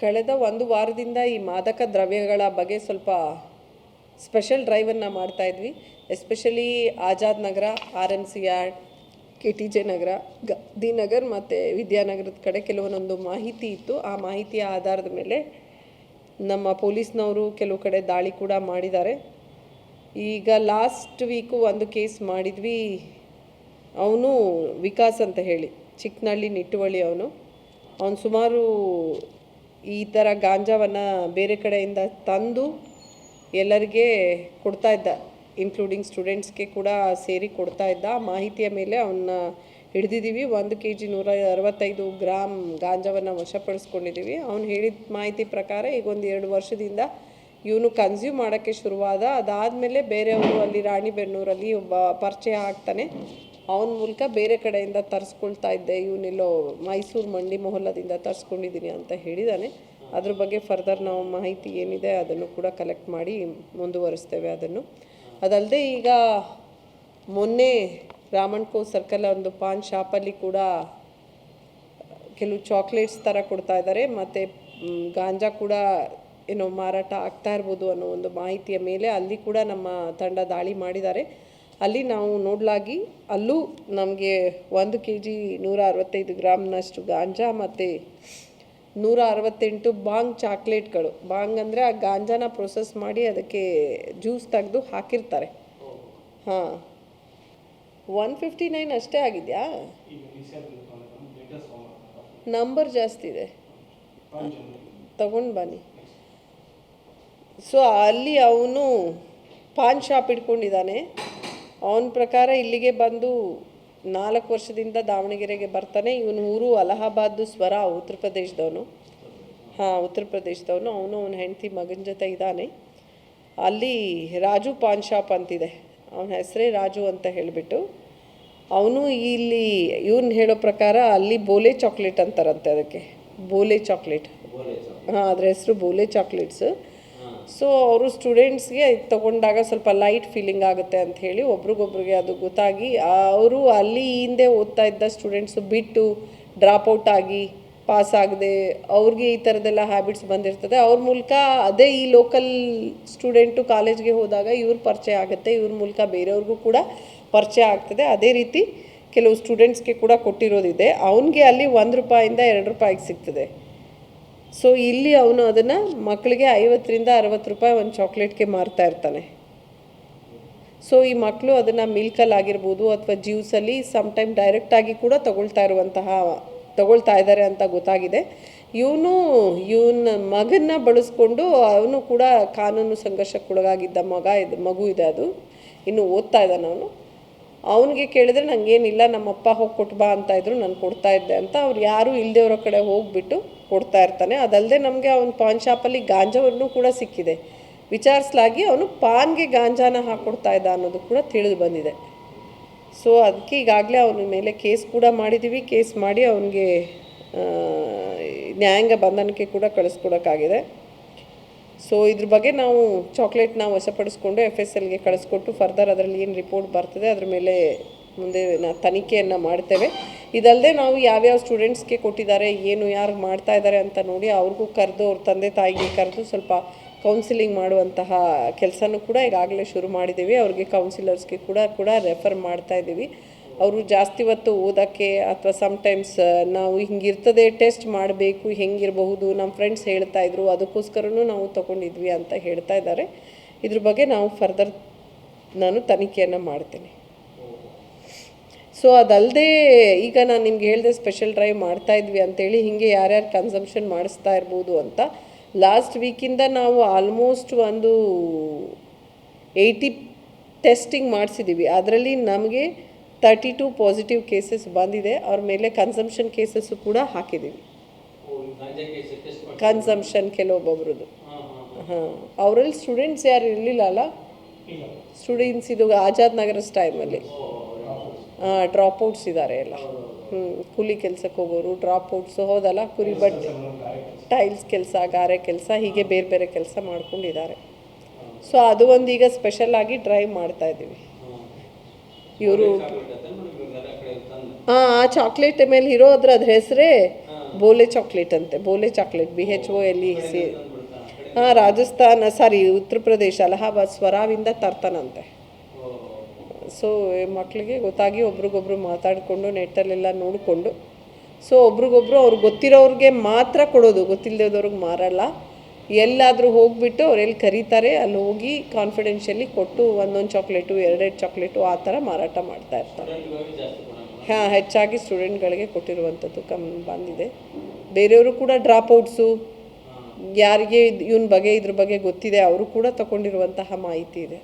ಕಳೆದ ಒಂದು ವಾರದಿಂದ ಈ ಮಾದಕ ದ್ರವ್ಯಗಳ ಬಗ್ಗೆ ಸ್ವಲ್ಪ ಸ್ಪೆಷಲ್ ಡ್ರೈವನ್ನು ಮಾಡ್ತಾ ಇದ್ವಿ. Especially Azad Nagar, R M C R, K T J Nagar Gandhinagar ಮತ್ತು ವಿದ್ಯಾನಗರದ ಕಡೆ ಕೆಲವೊಂದೊಂದು ಮಾಹಿತಿ ಇತ್ತು. ಆ ಮಾಹಿತಿಯ ಆಧಾರದ ಮೇಲೆ ನಮ್ಮ ಪೊಲೀಸ್ನವರು ಕೆಲವು ಕಡೆ ದಾಳಿ ಕೂಡ ಮಾಡಿದ್ದಾರೆ. ಈಗ ಲಾಸ್ಟ್ ವೀಕು ಒಂದು ಕೇಸ್ ಮಾಡಿದ್ವಿ. ಅವನು ವಿಕಾಸ್ ಅಂತ ಹೇಳಿ. ಚಿಕ್ಕನಹಳ್ಳಿ ನಿಟ್ಟುವಳ್ಳಿ ಅವನು. ಅವನು ಸುಮಾರು ಈ ಥರ ಗಾಂಜಾವನ್ನು ಬೇರೆ ಕಡೆಯಿಂದ ತಂದು ಎಲ್ಲರಿಗೆ ಕೊಡ್ತಾ ಇದ್ದ. ಇನ್ಕ್ಲೂಡಿಂಗ್ ಸ್ಟೂಡೆಂಟ್ಸ್ಗೆ ಕೂಡ ಸೇರಿ ಕೊಡ್ತಾ ಇದ್ದ. ಮಾಹಿತಿಯ ಮೇಲೆ ಅವನ್ನ ಹಿಡಿದಿದ್ದೀವಿ ಒಂದು ಕೆ ಜಿ ನೂರ ಅರವತ್ತೈದು ಗ್ರಾಮ್ ಗಾಂಜಾವನ್ನು ವಶಪಡಿಸ್ಕೊಂಡಿದ್ದೀವಿ ಅವ್ನು ಹೇಳಿದ ಮಾಹಿತಿ ಪ್ರಕಾರ ಈಗ ಒಂದು ಎರಡು ವರ್ಷದಿಂದ ಇವನು ಕನ್ಸ್ಯೂಮ್ ಮಾಡೋಕ್ಕೆ ಶುರುವಾದ. ಅದಾದಮೇಲೆ ಬೇರೆಯವರು ಅಲ್ಲಿ ರಾಣಿಬೆನ್ನೂರಲ್ಲಿ ಒಬ್ಬ ಪರಿಚಯ ಆಗ್ತಾನೆ. ಅವನ ಮೂಲಕ ಬೇರೆ ಕಡೆಯಿಂದ ತರಿಸ್ಕೊಳ್ತಾ ಇದ್ದೆ. ಇವನೆಲ್ಲೋ ಮೈಸೂರು ಮಂಡಿ ಮೊಹಲ್ಲದಿಂದ ತರಿಸ್ಕೊಂಡಿದ್ದೀನಿ ಅಂತ ಹೇಳಿದ್ದಾನೆ ಅದ್ರ ಬಗ್ಗೆ ಫರ್ದರ್ ನಾವು ಮಾಹಿತಿ ಏನಿದೆ ಅದನ್ನು ಕೂಡ ಕಲೆಕ್ಟ್ ಮಾಡಿ ಮುಂದುವರಿಸ್ತೇವೆ ಅದನ್ನು. ಅದಲ್ಲದೆ ಈಗ ಮೊನ್ನೆ ರಾಮಣ್ಕೋ ಸರ್ಕಲ್ ಒಂದು ಪಾನ್ ಶಾಪಲ್ಲಿ ಕೂಡ ಕೆಲವು ಚಾಕ್ಲೇಟ್ಸ್ ಥರ ಕೊಡ್ತಾ ಇದ್ದಾರೆ ಮತ್ತು ಗಾಂಜಾ ಕೂಡ ಏನೋ ಮಾರಾಟ ಆಗ್ತಾ ಇರ್ಬೋದು ಅನ್ನೋ ಒಂದು ಮಾಹಿತಿಯ ಮೇಲೆ ಅಲ್ಲಿ ಕೂಡ ನಮ್ಮ ತಂಡ ದಾಳಿ ಮಾಡಿದ್ದಾರೆ. ಅಲ್ಲಿ ನಾವು ನೋಡ್ಲಾಗಿ, ಅಲ್ಲೂ ನಮಗೆ ಒಂದು ಕೆ ಜಿ ನೂರ ಅರವತ್ತೈದು ಗ್ರಾಮ್ನಷ್ಟು ಗಾಂಜಾ ಮತ್ತು ನೂರ ಅರವತ್ತೆಂಟು ಬಾಂಗ್ ಚಾಕ್ಲೇಟ್ಗಳು. ಬಾಂಗ್ ಅಂದರೆ ಆ ಗಾಂಜಾನ ಪ್ರೊಸೆಸ್ ಮಾಡಿ ಅದಕ್ಕೆ ಜ್ಯೂಸ್ ತೆಗೆದು ಹಾಕಿರ್ತಾರೆ. ಹಾಂ. ಒನ್ ಫಿಫ್ಟಿ ನೈನ್ ಅಷ್ಟೇ ಆಗಿದೆಯಾ? ನಂಬರ್ ಜಾಸ್ತಿ ಇದೆ. ತಗೊಂಡು ಬನ್ನಿ. ಸೊ ಅಲ್ಲಿ ಅವನು ಪಾನ್ ಶಾಪ್ ಇಟ್ಕೊಂಡಿದ್ದಾನೆ ಅವನ ಪ್ರಕಾರ ಇಲ್ಲಿಗೆ ಬಂದು ನಾಲ್ಕು ವರ್ಷದಿಂದ ದಾವಣಗೆರೆಗೆ ಬರ್ತಾನೆ. ಇವನು ಊರು ಅಲಹಾಬಾದ್ ಸ್ವರ ಉತ್ತರ ಪ್ರದೇಶದವನು. ಹಾಂ ಉತ್ತರ ಪ್ರದೇಶದವನು. ಅವನು ಅವನ ಹೆಂಡತಿ ಮಗನ ಜೊತೆ ಇದ್ದಾನೆ. ಅಲ್ಲಿ ರಾಜು ಪಾನ್ ಶಾಪ್ ಅಂತಿದೆ. ಅವನ ಹೆಸರೇ ರಾಜು ಅಂತ ಹೇಳಿಬಿಟ್ಟು ಅವನು ಇಲ್ಲಿ ಇವನು ಹೇಳೋ ಪ್ರಕಾರ ಅಲ್ಲಿ ಬೋಲೆ ಚಾಕ್ಲೇಟ್ ಅಂತಾರಂತೆ ಅದಕ್ಕೆ. ಬೋಲೆ ಚಾಕ್ಲೇಟ್ ಹಾಂ ಅದರ ಹೆಸರು ಬೋಲೆ ಚಾಕ್ಲೇಟ್ಸು ಸೊ ಅವರು ಸ್ಟೂಡೆಂಟ್ಸ್ಗೆ ತಗೊಂಡಾಗ ಸ್ವಲ್ಪ ಲೈಟ್ ಫೀಲಿಂಗ್ ಆಗುತ್ತೆ ಅಂತ ಹೇಳಿ ಒಬ್ರಿಗೊಬ್ರಿಗೆ ಅದು ಗೊತ್ತಾಗಿ ಅವರು ಅಲ್ಲಿ ಹಿಂದೆ ಓದ್ತಾ ಇದ್ದ ಸ್ಟೂಡೆಂಟ್ಸು ಬಿಟ್ಟು ಡ್ರಾಪ್ ಔಟ್ ಆಗಿ ಪಾಸ್ ಆಗದೆ, ಅವ್ರಿಗೆ ಈ ಥರದ್ದೆಲ್ಲ ಹ್ಯಾಬಿಟ್ಸ್ ಬಂದಿರ್ತದೆ. ಅವ್ರ ಮೂಲಕ ಅದೇ ಈ ಲೋಕಲ್ ಸ್ಟೂಡೆಂಟು ಕಾಲೇಜ್ಗೆ ಹೋದಾಗ ಇವ್ರ ಪರಿಚಯ ಆಗುತ್ತೆ, ಇವ್ರ ಮೂಲಕ ಬೇರೆಯವ್ರಿಗೂ ಕೂಡ ಪರಿಚಯ ಆಗ್ತದೆ. ಅದೇ ರೀತಿ ಕೆಲವು ಸ್ಟೂಡೆಂಟ್ಸ್ಗೆ ಕೂಡ ಕೊಟ್ಟಿರೋದಿದೆ. ಅವನಿಗೆ ಅಲ್ಲಿ ಒಂದು ರೂಪಾಯಿಂದ ಎರಡು ರೂಪಾಯಿಗೆ ಸಿಗ್ತದೆ. ಸೊ ಇಲ್ಲಿ ಅವನು ಅದನ್ನು ಮಕ್ಕಳಿಗೆ ಐವತ್ತರಿಂದ ಅರವತ್ತು ರೂಪಾಯಿ ಒಂದು ಚಾಕ್ಲೇಟ್ಗೆ ಮಾರ್ತಾ ಇರ್ತಾನೆ. ಸೊ ಈ ಮಕ್ಕಳು ಅದನ್ನು ಮಿಲ್ಕಲ್ಲಿ ಆಗಿರ್ಬೋದು ಅಥವಾ ಜ್ಯೂಸಲ್ಲಿ ಸಮ್ ಟೈಮ್ ಡೈರೆಕ್ಟಾಗಿ ಕೂಡ ತಗೊಳ್ತಾ ಇರುವಂತಹ, ತಗೊಳ್ತಾ ಇದ್ದಾರೆ ಅಂತ ಗೊತ್ತಾಗಿದೆ. ಇವನು, ಇವನ ಮಗನ್ನ ಬಳಸ್ಕೊಂಡು ಅವನು ಕೂಡ ಕಾನೂನು ಸಂಘರ್ಷಕ್ಕೊಳಗಾಗಿದ್ದ ಮಗ ಇದು, ಮಗು ಇದೆ ಅದು. ಇನ್ನು ಓದ್ತಾ ಇದ್ದಾನೆ ಅವನು. ಅವನಿಗೆ ಕೇಳಿದ್ರೆ ನನಗೇನಿಲ್ಲ ನಮ್ಮಪ್ಪ ಹೋಗಿ ಕೊಟ್ಬಾ ಅಂತ ಇದ್ರು, ನಾನು ಕೊಡ್ತಾ ಇದ್ದೆ ಅಂತ ಅವ್ರು ಯಾರೂ ಇಲ್ಲದೇವ್ರ ಕಡೆ ಹೋಗಿಬಿಟ್ಟು ಕೊಡ್ತಾ ಇರ್ತಾನೆ. ಅದಲ್ಲದೆ ನಮಗೆ ಅವನ ಪಾನ್ ಶಾಪಲ್ಲಿ ಗಾಂಜಾವನ್ನು ಕೂಡ ಸಿಕ್ಕಿದೆ. ವಿಚಾರಿಸ್ಲಾಗಿ ಅವನು ಪಾನ್ಗೆ ಗಾಂಜಾನ ಹಾಕ್ಕೊಡ್ತಾ ಇದ್ದ ಅನ್ನೋದು ಕೂಡ ತಿಳಿದು ಬಂದಿದೆ. ಸೊ ಅದಕ್ಕೆ ಈಗಾಗಲೇ ಅವನ ಮೇಲೆ ಕೇಸ್ ಕೂಡ ಮಾಡಿದ್ದೀವಿ ಕೇಸ್ ಮಾಡಿ ಅವನಿಗೆ ನ್ಯಾಯಾಂಗ ಬಂಧನಕ್ಕೆ ಕೂಡ ಕಳಿಸ್ಕೊಡೋಕ್ಕಾಗಿದೆ. ಸೊ ಇದ್ರ ಬಗ್ಗೆ ನಾವು ಚಾಕ್ಲೇಟ್ನ ವಶಪಡಿಸ್ಕೊಂಡು ಎಫ್ ಎಸ್ ಎಲ್ಗೆ ಕಳಿಸ್ಕೊಟ್ಟು ಫರ್ದರ್ ಅದರಲ್ಲಿ ಏನು ರಿಪೋರ್ಟ್ ಬರ್ತದೆ, ಅದ್ರ ಮೇಲೆ ಮುಂದೆ ನಾ ತನಿಖೆಯನ್ನು ಮಾಡ್ತೇವೆ. ಇದಲ್ಲದೆ ನಾವು ಯಾವ್ಯಾವ ಸ್ಟೂಡೆಂಟ್ಸ್ಗೆ ಕೊಟ್ಟಿದ್ದಾರೆ, ಏನು ಯಾರು ಮಾಡ್ತಾ ಇದ್ದಾರೆ ಅಂತ ನೋಡಿ ಅವ್ರಿಗೂ ಕರೆದು, ಅವ್ರ ತಂದೆ ತಾಯಿಗೆ ಕರೆದು ಸ್ವಲ್ಪ ಕೌನ್ಸಿಲಿಂಗ್ ಮಾಡುವಂತಹ ಕೆಲಸನೂ ಕೂಡ ಈಗಾಗಲೇ ಶುರು ಮಾಡಿದ್ದೀವಿ ಅವ್ರಿಗೆ ಕೌನ್ಸಿಲರ್ಸ್ಗೆ ಕೂಡ ಕೂಡ ರೆಫರ್ ಮಾಡ್ತಾ ಇದ್ದೀವಿ ಅವರು ಜಾಸ್ತಿ ಹೊತ್ತು ಓದೋಕ್ಕೆ ಅಥವಾ ಸಮ್ಟೈಮ್ಸ್ ನಾವು ಹಿಂಗಿರ್ತದೆ ಟೆಸ್ಟ್ ಮಾಡಬೇಕು ಹೆಂಗಿರಬಹುದು ನಮ್ಮ ಫ್ರೆಂಡ್ಸ್ ಹೇಳ್ತಾ ಇದ್ರು, ಅದಕ್ಕೋಸ್ಕರನೂ ನಾವು ತೊಗೊಂಡಿದ್ವಿ ಅಂತ ಹೇಳ್ತಾ ಇದ್ದಾರೆ. ಇದ್ರ ಬಗ್ಗೆ ನಾವು ಫರ್ದರ್ ನಾನು ತನಿಖೆಯನ್ನು ಮಾಡ್ತೀನಿ. ಸೊ ಅದಲ್ಲದೆ ಈಗ ನಾನು ನಿಮ್ಗೆ ಹೇಳಿದೆ ಸ್ಪೆಷಲ್ ಡ್ರೈವ್ ಮಾಡ್ತಾ ಇದ್ವಿ ಅಂತೇಳಿ ಹೀಗೆ ಯಾರ್ಯಾರು ಕನ್ಸಂಪ್ಷನ್ ಮಾಡಿಸ್ತಾ ಇರ್ಬೋದು ಅಂತ. ಲಾಸ್ಟ್ ವೀಕಿಂದ ನಾವು ಆಲ್ಮೋಸ್ಟ್ ಒಂದು ಏಯ್ಟಿ ಟೆಸ್ಟಿಂಗ್ ಮಾಡಿಸಿದ್ದೀವಿ ಅದರಲ್ಲಿ ನಮಗೆ ತರ್ಟಿ ಟು ಪಾಸಿಟಿವ್ ಕೇಸಸ್ ಬಂದಿದೆ. ಅವ್ರ ಮೇಲೆ ಕನ್ಸಂಪ್ಷನ್ ಕೇಸಸ್ಸು ಕೂಡ ಹಾಕಿದ್ದೀವಿ ಕನ್ಸಂಪ್ಷನ್ ಕೆಲವೊಬ್ಬೊಬ್ರದ್ದು ಹಾಂ ಅವರಲ್ಲಿ ಸ್ಟೂಡೆಂಟ್ಸ್ ಯಾರು ಇರಲಿಲ್ಲ ಅಲ್ಲ? ಸ್ಟೂಡೆಂಟ್ಸ್ ಇದು ಆಜಾದ್ ನಗರ ಟೈಮಲ್ಲಿ ಹಾಂ ಡ್ರಾಪ್ ಔಟ್ಸ್ ಇದ್ದಾರೆ ಎಲ್ಲ ಹ್ಞೂ ಕೂಲಿ ಕೆಲಸಕ್ಕೆ ಹೋಗೋರು ಡ್ರಾಪ್ ಔಟ್ಸು ಹೌದಲ್ಲ? ಕುರಿ ಬಟ್ಟೆ ಟೈಲ್ಸ್ ಕೆಲಸ ಗಾರೆ ಕೆಲಸ ಹೀಗೆ ಬೇರೆ ಬೇರೆ ಕೆಲಸ ಮಾಡ್ಕೊಂಡಿದ್ದಾರೆ. ಸೊ ಅದು ಒಂದು ಈಗ ಸ್ಪೆಷಲ್ ಆಗಿ ಡ್ರೈವ್ ಮಾಡ್ತಾ ಇದ್ದೀವಿ. ಇವರು ಹಾಂ ಆ ಚಾಕ್ಲೇಟ್ ಮೇಲೆ ಇರೋ ಅದ್ರ ಅದ್ರ ಹೆಸರೇ ಬೋಲೆ ಚಾಕ್ಲೇಟ್ ಅಂತೆ. Bhole chocolate B H O L E C ಹಾಂ ರಾಜಸ್ಥಾನ ಸಾರಿ ಉತ್ತರ ಪ್ರದೇಶ ಅಲಹಾಬಾದ್ ಸ್ವರಾವಿಂದ ತರ್ತಾನಂತೆ ಸೊ ಮಕ್ಕಳಿಗೆ ಗೊತ್ತಾಗಿ ಒಬ್ರಿಗೊಬ್ರು ಮಾತಾಡಿಕೊಂಡು ನೆಟ್ಟಲ್ಲೆಲ್ಲ ನೋಡಿಕೊಂಡು. ಸೊ ಒಬ್ರಿಗೊಬ್ರು ಅವ್ರಿಗೆ ಗೊತ್ತಿರೋರಿಗೆ ಮಾತ್ರ ಕೊಡೋದು ಗೊತ್ತಿಲ್ಲದವ್ರಿಗೆ ಮಾರಲ್ಲ. ಎಲ್ಲಾದರೂ ಹೋಗಿಬಿಟ್ಟು ಅವರೆಲ್ಲಿ ಕರೀತಾರೆ ಅಲ್ಲಿ ಹೋಗಿ ಕಾನ್ಫಿಡೆನ್ಷಿಯಲಿ ಕೊಟ್ಟು ಒಂದೊಂದು ಚಾಕ್ಲೇಟು ಎರಡೆರಡು ಚಾಕ್ಲೇಟು ಆ ಥರ ಮಾರಾಟ ಮಾಡ್ತಾ ಇರ್ತಾರೆ. ಹಾಂ, ಹೆಚ್ಚಾಗಿ ಸ್ಟೂಡೆಂಟ್ಗಳಿಗೆ ಕೊಟ್ಟಿರುವಂಥದ್ದು ಕಮ್ ಬಂದಿದೆ. ಬೇರೆಯವರು ಕೂಡ ಡ್ರಾಪ್ ಔಟ್ಸು ಯಾರಿಗೆ ಇವನ ಬಗ್ಗೆ ಇದ್ರ ಬಗ್ಗೆ ಗೊತ್ತಿದೆ, ಅವರು ಕೂಡ ತಗೊಂಡಿರುವಂತಹ ಮಾಹಿತಿ ಇದೆ.